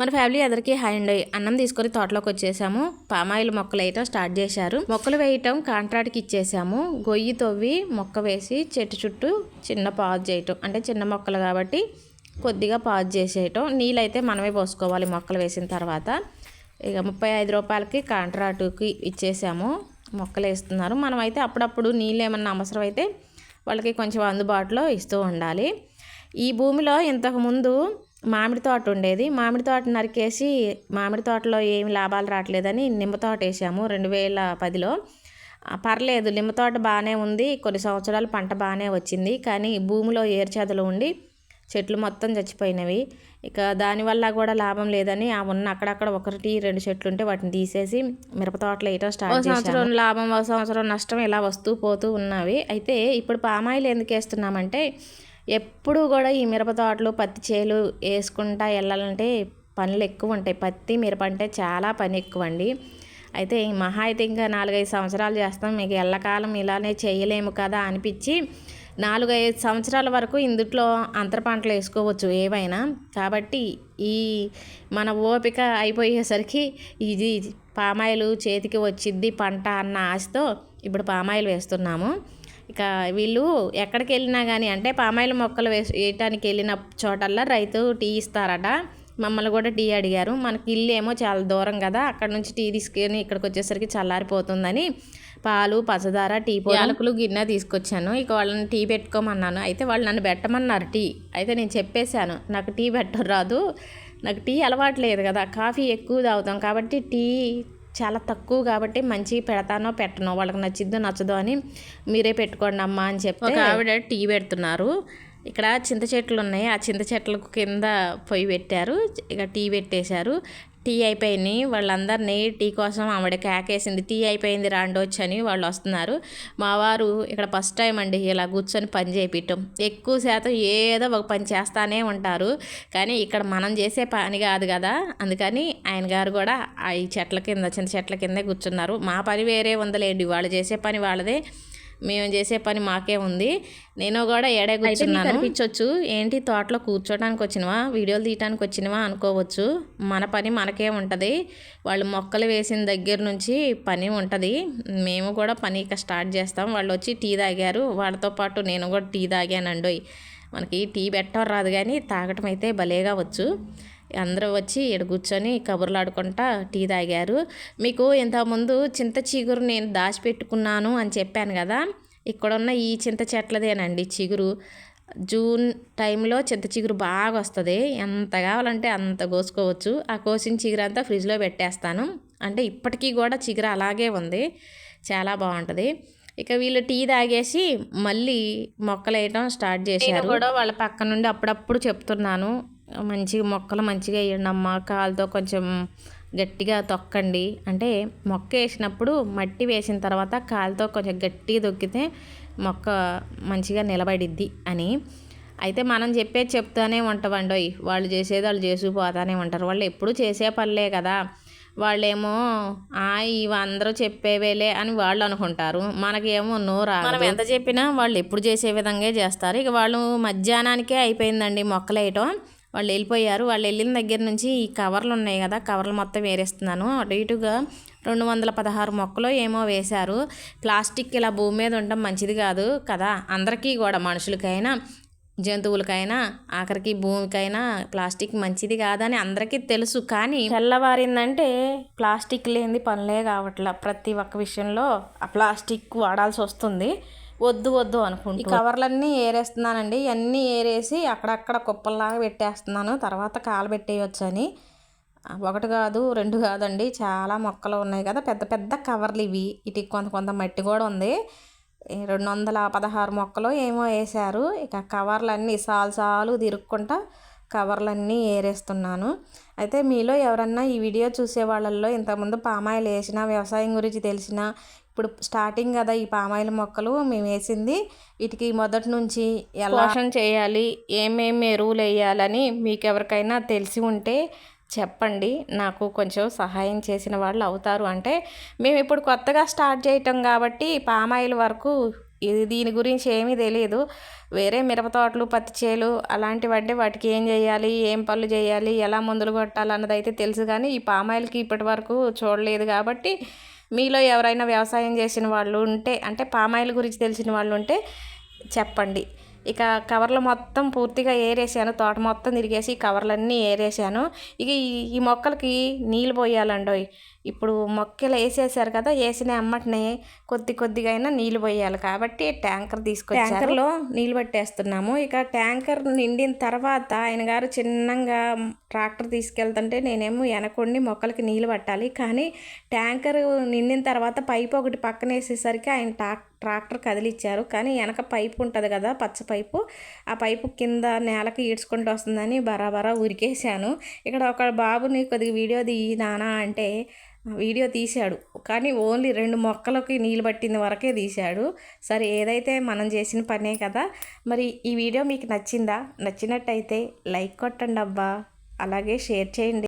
మన ఫ్యామిలీ అందరికీ హాయ్ అండి. అన్నం తీసుకొని తోటలోకి వచ్చేసాము. పామాయిల్ మొక్కలు వేయటం స్టార్ట్ చేశారు. మొక్కలు వేయటం కాంట్రాక్ట్కి ఇచ్చేసాము. గొయ్యి తవ్వి మొక్క వేసి చెట్టు చుట్టూ చిన్న పాజ్ చేయటం. అంటే చిన్న మొక్కలు కాబట్టి కొద్దిగా పాజ్ చేసేయటం. నీళ్ళైతే మనమే పోసుకోవాలి మొక్కలు వేసిన తర్వాత. ఇక ముప్పై ఐదు రూపాయలకి కాంట్రాక్టుకి ఇచ్చేసాము. మొక్కలు వేస్తున్నారు. మనమైతే అప్పుడప్పుడు నీళ్ళు ఏమన్నా అవసరం అయితే వాళ్ళకి కొంచెం అందుబాటులో ఇస్తూ ఉండాలి. ఈ భూమిలో ఇంతకుముందు మామిడి తోట ఉండేది. మామిడి తోట నరికేసి మామిడి తోటలో ఏమి లాభాలు రావట్లేదని నిమ్మ తోట వేసాము రెండు వేల పదిలో. పర్లేదు నిమ్మ తోట బాగానే ఉంది. కొన్ని సంవత్సరాలు పంట బాగానే వచ్చింది. కానీ భూమిలో ఏర్చేదలు ఉండి చెట్లు మొత్తం చచ్చిపోయినవి. ఇక దానివల్ల కూడా లాభం లేదని ఆ ఉన్న అక్కడక్కడ ఒకటి రెండు చెట్లు ఉంటే వాటిని తీసేసి మిరప తోటలు వేయటం స్టార్ట్ సంవత్సరం లాభం ఒక సంవత్సరం నష్టం ఇలా వస్తూ పోతూ ఉన్నవి. అయితే ఇప్పుడు పామాయిల్ ఎందుకు వేస్తున్నామంటే ఎప్పుడూ కూడా ఈ మిరప తోటలు పత్తి చేలు వేసుకుంటా వెళ్ళాలంటే పనులు ఎక్కువ ఉంటాయి. పత్తి మిరప అంటే చాలా పని ఎక్కువ అండి అయితే మహా అయితే ఇంకా నాలుగైదు సంవత్సరాలు చేస్తాం. మీకు ఎల్లకాలం ఇలానే చేయలేము కదా అనిపించి నాలుగైదు సంవత్సరాల వరకు ఇందుట్లో అంతర పంటలు వేసుకోవచ్చు ఏవైనా. కాబట్టి ఈ మన ఓపిక అయిపోయేసరికి ఇది పామాయిలు చేతికి వచ్చిద్ది పంట అన్న ఆశతో ఇప్పుడు పామాయిల్ వేస్తున్నాము. ఇక వీళ్ళు ఎక్కడికి వెళ్ళినా కానీ అంటే పామాయిల్ మొక్కలు వేసి వేయటానికి వెళ్ళిన చోటల్లా రైతు టీ ఇస్తారట. మమ్మల్ని కూడా టీ అడిగారు. మనకి ఇల్లు ఏమో చాలా దూరం కదా అక్కడ నుంచి టీ తీసుకొని ఇక్కడికి వచ్చేసరికి చల్లారిపోతుందని పాలు పచ్చదార టీ యాలకులు గిన్నె తీసుకొచ్చాను. ఇక వాళ్ళని టీ పెట్టుకోమన్నాను. అయితే వాళ్ళు నన్ను పెట్టమన్నారు టీ. అయితే నేను చెప్పేశాను నాకు టీ పెట్టరాదు నాకు టీ అలవాటు లేదు కదా కాఫీ ఎక్కువ తాగుతాం కాబట్టి టీ చాలా తక్కువ కాబట్టి మంచి పెడతానో పెట్టనో వాళ్ళకి నచ్చిద్దో నచ్చదో అని మీరే పెట్టుకోండి అమ్మా అని చెప్పి ఒక ఆవిడ టీ పెడుతున్నారు. ఇక్కడ చింత చెట్లు ఉన్నాయి. ఆ చింత చెట్లకు కింద పొయ్యి పెట్టారు. ఇక టీ పెట్టేశారు. టీ అయిపోయినాయి వాళ్ళందరినీ టీ కోసం ఆవిడ కేకేసింది. టీ అయిపోయింది రాండొచ్చు అని వాళ్ళు వస్తున్నారు. మా వారు ఇక్కడ ఫస్ట్ టైం అండి ఇలా కూర్చొని పని చేపించటం ఎక్కువ శాతం ఏదో ఒక పని చేస్తానే ఉంటారు. కానీ ఇక్కడ మనం చేసే పని కాదు కదా. అందుకని ఆయన గారు కూడా ఈ చెట్ల కింద చిన్న చెట్ల కిందే కూర్చున్నారు. మా పని వేరే ఉందలేండి. వాళ్ళు చేసే పని వాళ్ళదే. మేము చేసే పని మాకే ఉంది. నేను కూడా ఏడే కూర్చున్నాను. కనిపించవచ్చు ఏంటి తోటలో కూర్చోడానికి వచ్చినవా వీడియోలు తీయడానికి వచ్చినవా అనుకోవచ్చు. మన పని మనకే ఉంటుంది. వాళ్ళు మొక్కలు వేసిన దగ్గర నుంచి పని ఉంటుంది. మేము కూడా పని ఇక స్టార్ట్ చేస్తాం. వాళ్ళు వచ్చి టీ తాగారు. వాళ్ళతో పాటు నేను కూడా టీ తాగానండి మనకి టీ పెట్టడం రాదు కానీ తాగటం అయితే భలేగా వచ్చు. అందరూ వచ్చి ఇక్కడ కూర్చొని కబుర్లు ఆడుకుంటా టీ తాగారు. మీకు ఇంతకుముందు చింత చిగురు నేను దాచిపెట్టుకున్నాను అని చెప్పాను కదా ఇక్కడున్న ఈ చింత చెట్లదేనండి చిగురు. జూన్ టైంలో చింత చిగురు బాగా వస్తుంది. ఎంత కావాలంటే అంత కోసుకోవచ్చు. ఆ కోసిన చిగురు అంతా ఫ్రిడ్జ్లో పెట్టేస్తాను. అంటే ఇప్పటికీ కూడా చిగురు అలాగే ఉంది. చాలా బాగుంటుంది. ఇక వీళ్ళు టీ తాగేసి మళ్ళీ మొక్కలు వేయటం స్టార్ట్ చేశారు. కూడా వాళ్ళ పక్క నుండి అప్పుడప్పుడు చెప్తున్నాను. మంచిగా మొక్కలు మంచిగా వేయండి అమ్మ కాలుతో కొంచెం గట్టిగా తొక్కండి. అంటే మొక్క వేసినప్పుడు మట్టి వేసిన తర్వాత కాలుతో కొంచెం గట్టిగా తొక్కితే మొక్క మంచిగా నిలబడిద్ది అని. అయితే మనం చెప్పేది చెప్తానే ఉంటామండోయ్ వాళ్ళు చేసేది వాళ్ళు చేసుకుపోతానే ఉంటారు. వాళ్ళు ఎప్పుడు చేసే పనులే కదా. వాళ్ళేమో ఇవి అందరూ చెప్పేవేలే అని వాళ్ళు అనుకుంటారు. మనకేమో నోరా మనం ఎంత చెప్పినా వాళ్ళు ఎప్పుడు చేసే విధంగా చేస్తారు. ఇక వాళ్ళు మధ్యాహ్నానికే అయిపోయిందండి మొక్కలేయటం వాళ్ళు వెళ్ళిపోయారు. వాళ్ళు వెళ్ళిన దగ్గర నుంచి ఈ కవర్లు ఉన్నాయి కదా కవర్లు మొత్తం వేరేస్తున్నాను. అటు ఇటుగా రెండు వందల పదహారు మొక్కలు ఏమో వేశారు. ప్లాస్టిక్ ఇలా భూమి మీద ఉండడం మంచిది కాదు కదా. అందరికీ కూడా మనుషులకైనా జంతువులకైనా ఆఖరికి భూమికైనా ప్లాస్టిక్ మంచిది కాదని అందరికీ తెలుసు. కానీ తెల్లవారిందంటే ప్లాస్టిక్ లేనిది పనులే కావట్లా. ప్రతి ఒక్క విషయంలో ఆ ప్లాస్టిక్ వాడాల్సి వస్తుంది. వద్దు వద్దు అనుకుంటూ. ఈ కవర్లన్నీ ఏరేస్తున్నానండి. ఇవన్నీ ఏరేసి అక్కడక్కడ కుప్పల్లాగా పెట్టేస్తున్నాను. తర్వాత కాలు పెట్టేయొచ్చని. ఒకటి కాదు రెండు కాదండి. చాలా మొక్కలు ఉన్నాయి కదా. పెద్ద పెద్ద కవర్లు ఇవి. ఇటు కొంత కొంత మట్టి కూడా ఉంది. రెండు వందల పదహారు మొక్కలు ఏమో వేశారు. ఇక కవర్లన్నీ సాలు సాలు తిరుక్కుంటా కవర్లన్నీ ఏరేస్తున్నాను. అయితే మీలో ఎవరన్నా ఈ వీడియో చూసే వాళ్ళల్లో ఇంతకుముందు పామాయిల్ వేసిన వ్యవసాయం గురించి తెలిసిన ఇప్పుడు స్టార్టింగ్ కదా ఈ పామాయిల్ మొక్కలు మేము వేసింది వీటికి మొదటి నుంచి ఎలా చేయాలి ఏమేమి ఎరువులు వేయాలని మీకు ఎవరికైనా తెలిసి ఉంటే చెప్పండి. నాకు కొంచెం సహాయం చేసిన వాళ్ళు అవుతారు. అంటే మేము ఇప్పుడు కొత్తగా స్టార్ట్ చేయటం కాబట్టి పామాయిల్ వరకు ఇది దీని గురించి ఏమీ తెలియదు వేరే మిరప తోటలు పత్తి చేలు అలాంటివి అంటే వాటికి ఏం చేయాలి ఏం పనులు చేయాలి ఎలా మందులు కొట్టాలి అన్నది అయితే తెలుసు కానీ ఈ పామాయిల్కి ఇప్పటి వరకు చూడలేదు కాబట్టి మీలో ఎవరైనా వ్యవసాయం చేసిన వాళ్ళు ఉంటే అంటే పామాయిల్ గురించి తెలిసిన వాళ్ళు ఉంటే చెప్పండి. ఇక కవర్లు మొత్తం పూర్తిగా ఏరేసాను. తోట మొత్తం తిరిగేసి కవర్లన్నీ ఏరేసాను. ఇక ఈ ఈ మొక్కలకి నీళ్ళు పోయాలండోయ్. ఇప్పుడు మొక్కలు వేసేసారు కదా వేసిన అమ్మటినే కొద్ది కొద్దిగా అయినా నీళ్ళు పోయాలి కాబట్టి ట్యాంకర్ తీసుకొచ్చి ట్యాంకర్లో నీళ్ళు పట్టేస్తున్నాము. ఇక ట్యాంకర్ నిండిన తర్వాత ఆయన గారు చిన్నగా ట్రాక్టర్ తీసుకెళ్తుంటే నేనేమో వెనకొండి మొక్కలకి నీళ్ళు పట్టాలి. కానీ ట్యాంకర్ నిండిన తర్వాత పైపు ఒకటి పక్కన వేసేసరికి ఆయన ట్రాక్ ట్రాక్టర్ కదిలిచ్చారు. కానీ వెనక పైపు ఉంటుంది కదా పచ్చ పైపు. ఆ పైపు కింద నేలకి ఈడ్చుకుంటూ వస్తుందని బరాబరా ఉరికేసాను ఇక్కడ ఒక బాబుని కొద్దిగా వీడియో తీయి నానా అంటే వీడియో తీశాడు. కానీ ఓన్లీ రెండు మొక్కలకి నీళ్ళు పట్టింది వరకే తీశాడు. సరే ఏదైతే మనం చేసిన పనే కదా. మరి ఈ వీడియో మీకు నచ్చిందా? నచ్చినట్టయితే లైక్ కొట్టండి అబ్బా అలాగే షేర్ చేయండి.